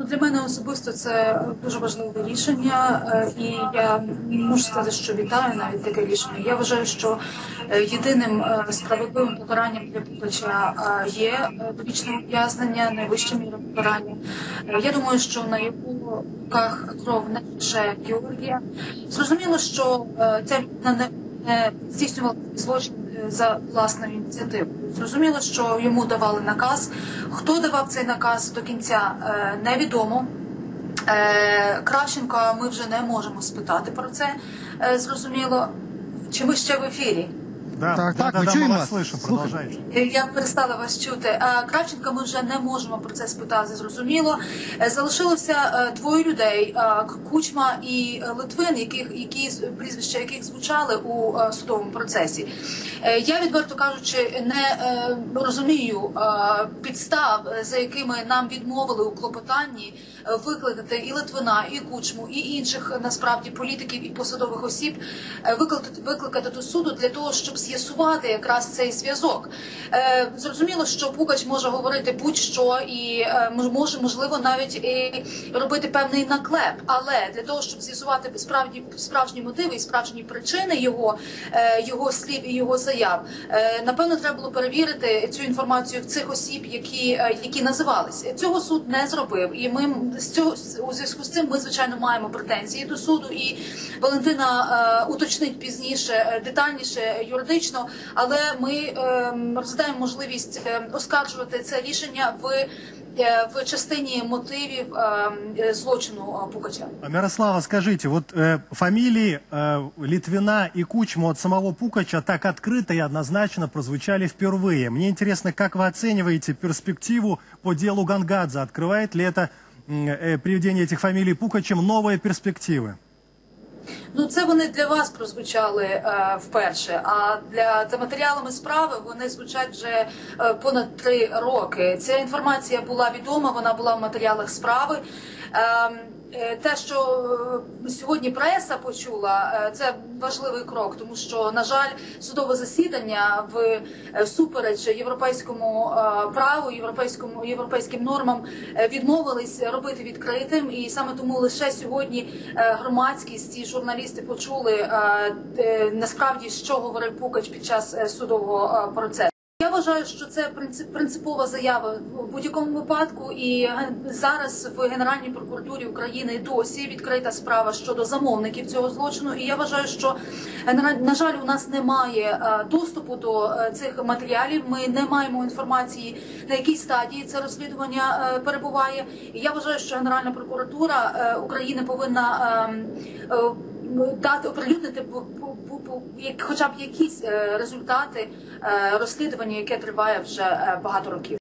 Ну, для мене особисто це дуже важливе рішення, е, і я можу сказати, що вітаю навіть таке рішення. Я вважаю, що е, єдиним е, справедливим покаранням для Пугача е, є довічне ув'язнення, найвища міра покарання. Я думаю, що на його руках кров не лише Георгія. Зрозуміло, що ця людина не, не здійснювала злочин е, за власною ініціативою. Зрозуміло, що йому давали наказ. Хто давав цей наказ до кінця, е, невідомо. Е, Кравченка ми вже не можемо спитати про це. е, Зрозуміло. Чи ми ще в ефірі? Да, Так, да, так, да, ми да, чуємо мы вас вас. слышим, Слухаємо. Е, Я перестала вас чути. А Кравченка ми вже не можемо про це спитати. Зрозуміло. Е, Залишилося е, двоє людей: е, Кучма і Литвин, яких які з- прізвища яких звучали у судовому процесі. Я відверто кажучи, не розумію підстав, за якими нам відмовили у клопотанні викликати і Литвина, і Кучму, і інших насправді політиків і посадових осіб викликати викликати до суду для того, щоб з'ясувати якраз цей зв'язок. Е, Зрозуміло, що Пугач може говорити будь-що і е, може можливо навіть і робити певний наклеп. Але для того, щоб з'ясувати справді справжні мотиви і справжні причини його, е, його слів і його заяв, е, напевно, треба було перевірити цю інформацію в цих осіб, які, е, які називалися. Цього суд не зробив, і ми з цього у зв'язку з цим ми звичайно маємо претензії до суду. І Валентина е, уточнить пізніше е, детальніше юридично, але ми е, розглядаємо можливість е, оскаржувати це рішення в, е, в частині мотивів е, е, злочину е, Пугача. А, Мирослава, скажите, вот э, фамилии э, Литвина и Кучма от самого Пукача так открыто и однозначно прозвучали впервые. Мне интересно, как вы оцениваете перспективу по делу Гангадзе? Открывает ли это м, э, приведение этих фамилий Пукачем новые перспективы? Ну, це вони для вас прозвучали е, вперше. А для за матеріалами справи вони звучать вже е, понад три роки. Ця інформація була відома, вона була в матеріалах справи. Е, те, що е, сьогодні преса почула, е, це важливий крок, тому що, на жаль, судове засідання в е, всупереч європейському е, праву, європейському європейським нормам е, відмовились робити відкритим, і саме тому лише сьогодні е, громадськість і журналісти почули е, насправді, що говорив Пукач під час е, судового е, процесу. Вважаю, що це принцип, принципова заява в будь-якому випадку, і зараз в Генеральній прокуратурі України досі відкрита справа щодо замовників цього злочину. І я вважаю, що е, на, жаль, у нас немає е, доступу до е, цих матеріалів. Ми не маємо інформації на якій стадії це розслідування перебуває. І я вважаю, що Генеральна прокуратура України повинна. Дати оприлюднити хоча б якісь е, результати е, розслідування, яке триває вже е, багато років.